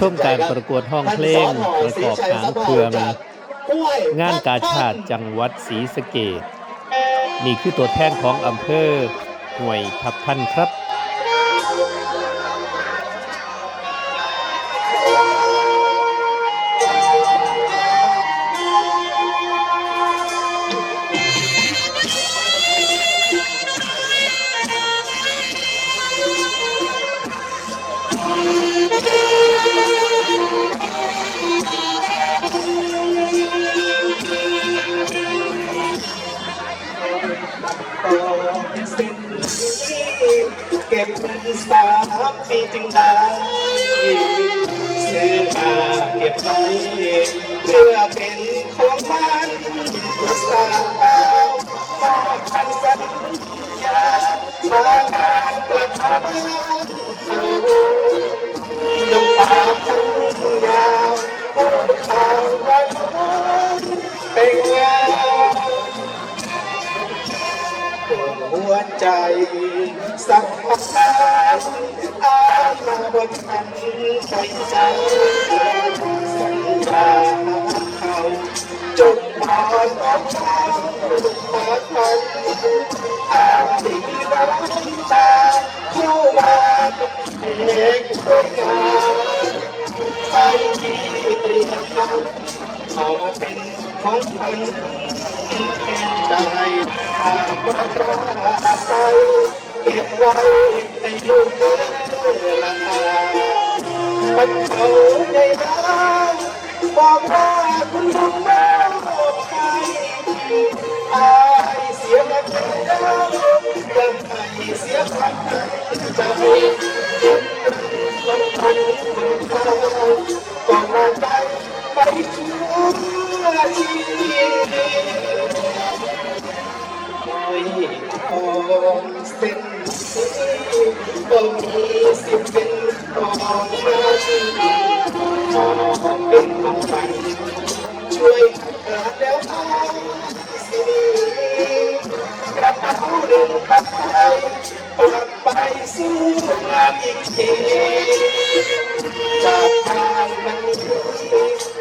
ชมการประกวดห้องเพลงประกอบหางเครื่องงานกาชาติจังหวัดศรีสะเกดนี่คือตัวแทนของอำเภอห่วยทับทันครับ ก็บเงินสามปีจึงได้ซื้อมาเก็บไว้เพื่อเป็นของมันสาวมอบคันสัญญามางารประทับ หัวใจสักพักอามาบนทันใจใจสัญญาเขาจุดมอนของเขามาทันอาทิรักตาเข้ามาเอกด้วยกันไปที่เตรียมกันเอามาเป็นของขวั ญได้หากว่าเราไปเก็บไว้ในลูกเรือละมันเขาในน้ำบอกว่าคุณลุงแม่บอกไปอายเสียมาแล้วยังไงเสียพันใจมันพันก็มาไปไปชั่วชีวิตไม่ ออมเส้นก็มีสิเป็นของมันขอเป็นของฝันช่วยหาแล้วอาสิกระเป๋าหนึ่งใบกลับไปสู้งานอีกทีจากทางมัน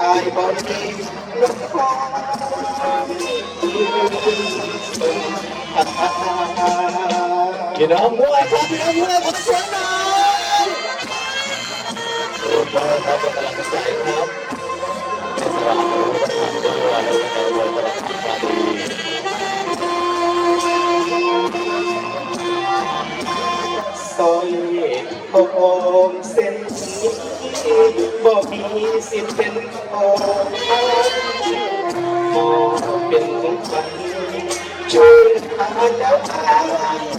อายบอกมีน้ำพอพี่น้องมวยครับพี่น้องขอเสียงหน่อยขอบคุณครับเป็นกำลังใจครับเป็นสำหรับผู้ประกาศด้วยในวันประกาศการดีซอ ยโอมเส้นนี้บ่มีสิทธิ์เป็นของท่า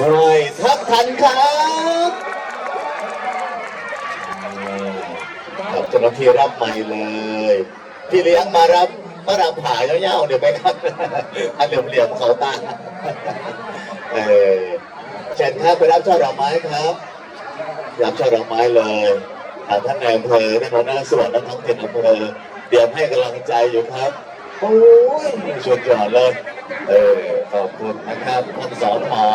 นวันนี้อายบ่มีนกฟ้ายิ่งสุดหน่วยทับทันครับครับเจ้าหน้าที่รับใหม่เลย พี่เลี้ยงมารับมารับผ่าเย้าๆเดี๋ยวไปครับอันเหลี่ยมๆเขาตาเออเชิญครับไปรับช่อดอกไม้ครับรับช่อดอกไม้เลยทางท่านนายอำเภอท่านหัวหน้าส่วนและท้องถิ่นอำเภอเตรียมให้กำลังใจอยู่ครับโอ้ยชวนจอดเลย เออขอบคุณนะครับท่านสอนหอ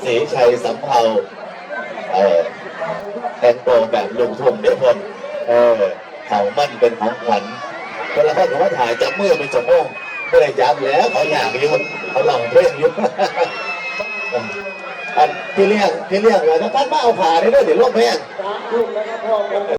เสชัยสำเภาเออแต่งตัวแบบลุงทุ่มเดี๋ยวคนเออเขามั่นเป็นของขวัญเวลาเขาบอกว่าถ่ายจับมือเป็นจับโมงไม่ได้ำแล้วเขาอยากยุ่เขาลองเพลงอยู่อันพี่เลี้ยงพี่เลี้ยงเลยท่านมาเอาผ่าได้ด้วยเดี๋ยวลงแพง